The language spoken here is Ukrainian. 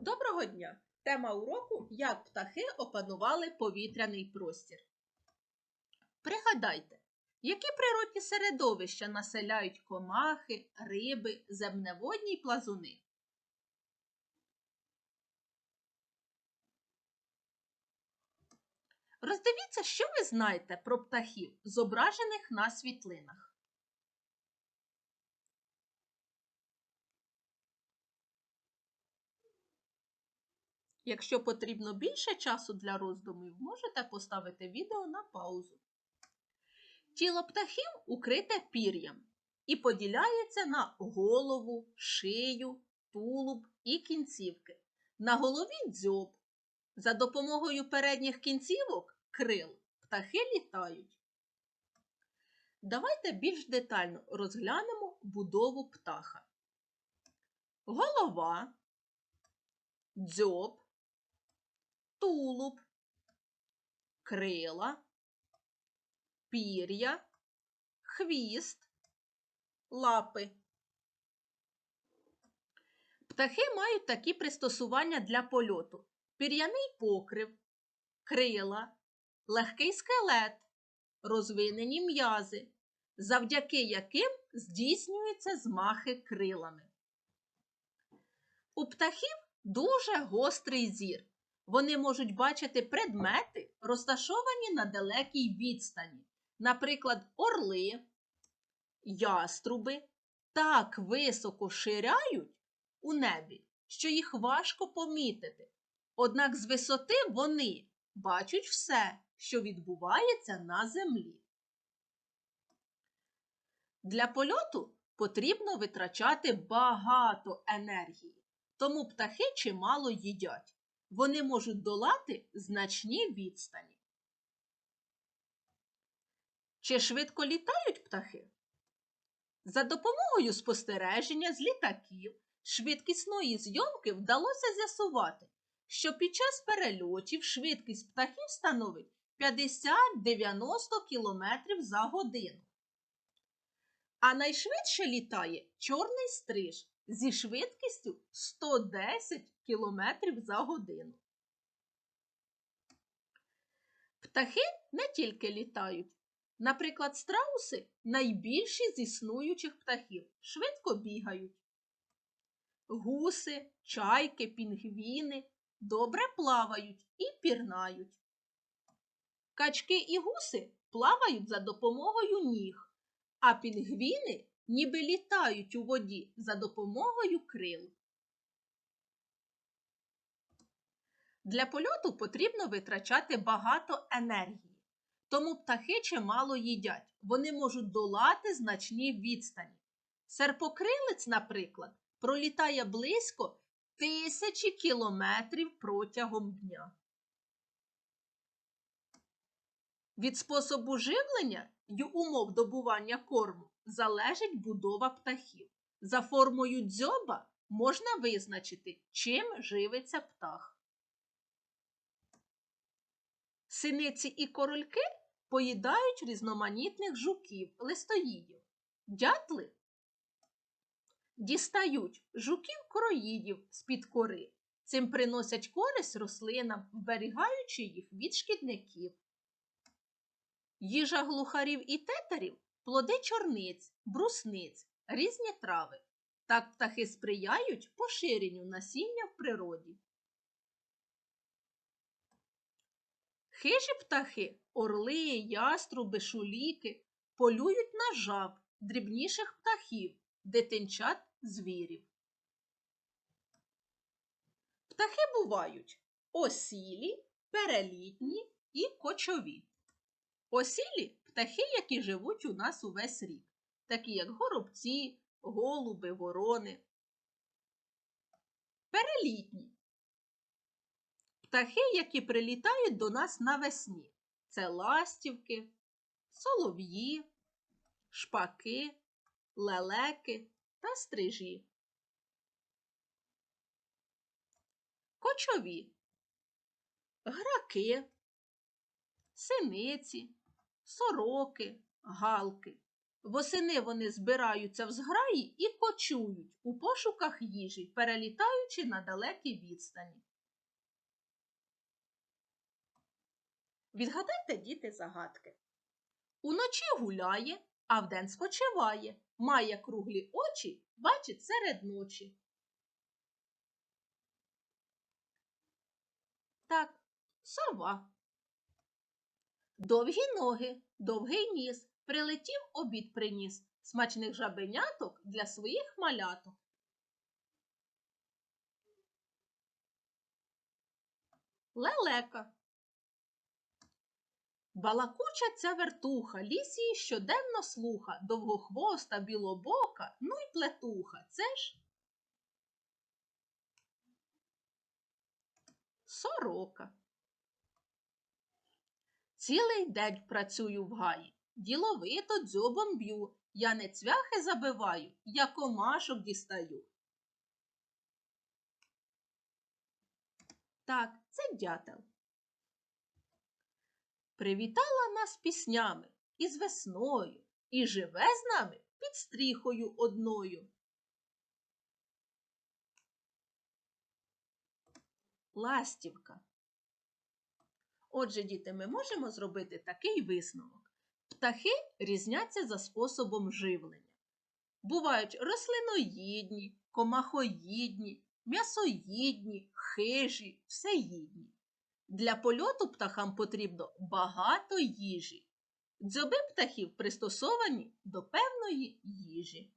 Доброго дня! Тема уроку Як птахи опанували повітряний простір. Пригадайте, які природні середовища населяють комахи, риби, земневодні й плазуни. Роздивіться, що ви знаєте про птахів, зображених на світлинах. Якщо потрібно більше часу для роздумів, можете поставити відео на паузу. Тіло птахів укрите пір'ям і поділяється на голову, шию, тулуб і кінцівки. На голові дзьоб. За допомогою передніх кінцівок крил птахи літають. Давайте більш детально розглянемо будову птаха. Голова, дзьоб, тулуб, крила, пір'я, хвіст, лапи. Птахи мають такі пристосування для польоту: пір'яний покрив, крила, легкий скелет, розвинені м'язи, завдяки яким здійснюються змахи крилами. У птахів дуже гострий зір. Вони можуть бачити предмети, розташовані на далекій відстані, наприклад, орли, яструби так високо ширяють у небі, що їх важко помітити. Однак з висоти вони бачать все, що відбувається на землі. Для польоту потрібно витрачати багато енергії, тому птахи чимало їдять вони можуть долати значні відстані. Чи швидко літають птахи? За допомогою спостереження з літаків швидкісної зйомки вдалося з'ясувати, що під час перельотів швидкість птахів становить 50-90 км за годину. А найшвидше літає чорний стриж зі швидкістю 110 км за годину. Птахи не тільки літають. Наприклад, страуси найбільші з існуючих птахів, швидко бігають. Гуси, чайки, пінгвіни добре плавають і пірнають. Качки і гуси плавають за допомогою ніг, а пінгвіни ніби літають у воді за допомогою крил. Для польоту потрібно витрачати багато енергії, тому птахи чимало їдять. Вони можуть долати значні відстані. Серпокрилець, наприклад, пролітає близько тисячі кілометрів протягом дня. Від способу живлення й умов добування корму залежить будова птахів. За формою дзьоба можна визначити, чим живиться птах. Синиці і корольки поїдають різноманітних жуків, листоїдів. Дятли дістають жуків-короїдів з-під кори. Цим приносять користь рослинам, вберігаючи їх від шкідників. Їжа глухарів і тетарів плоди чорниць, брусниць, різні трави. Так птахи сприяють поширенню насіння в природі. Хижі птахи, орли, яструби, шуліки полюють на жаб, дрібніших птахів, дитинчат звірів. Птахи бувають осілі, перелітні і кочові. Осілі птахи, які живуть у нас увесь рік, такі як горобці, голуби, ворони. Перелітні птахи, які прилітають до нас навесні. Це ластівки, солов'ї, шпаки, лелеки та стрижі. Кочові, граки, синиці, сороки, галки. Восени вони збираються в зграї і кочують у пошуках їжі, перелітаючи на далекі відстані. Відгадайте, діти, загадки. Уночі гуляє, а вдень спочиває, має круглі очі, бачить серед ночі. Так, сова. Довгі ноги, довгий ніс, прилетів обід приніс, смачних жабеняток для своїх маляток. Лелека. Балакуча ця вертуха, ліс її щоденно слуха, довгохвоста, білобока, ну й плетуха. Це ж сорока. Цілий день працюю в гаї, діловито дзьобом б'ю, я не цвяхи забиваю, я комашок дістаю. Так, це дятел. Привітала нас піснями і з весною, і живе з нами під стріхою одною. Ластівка. Отже, діти, ми можемо зробити такий висновок. Птахи різняться за способом живлення. Бувають рослиноїдні, комахоїдні, м'ясоїдні, хижі, всеїдні. Для польоту птахам потрібно багато їжі. Дзьоби птахів пристосовані до певної їжі.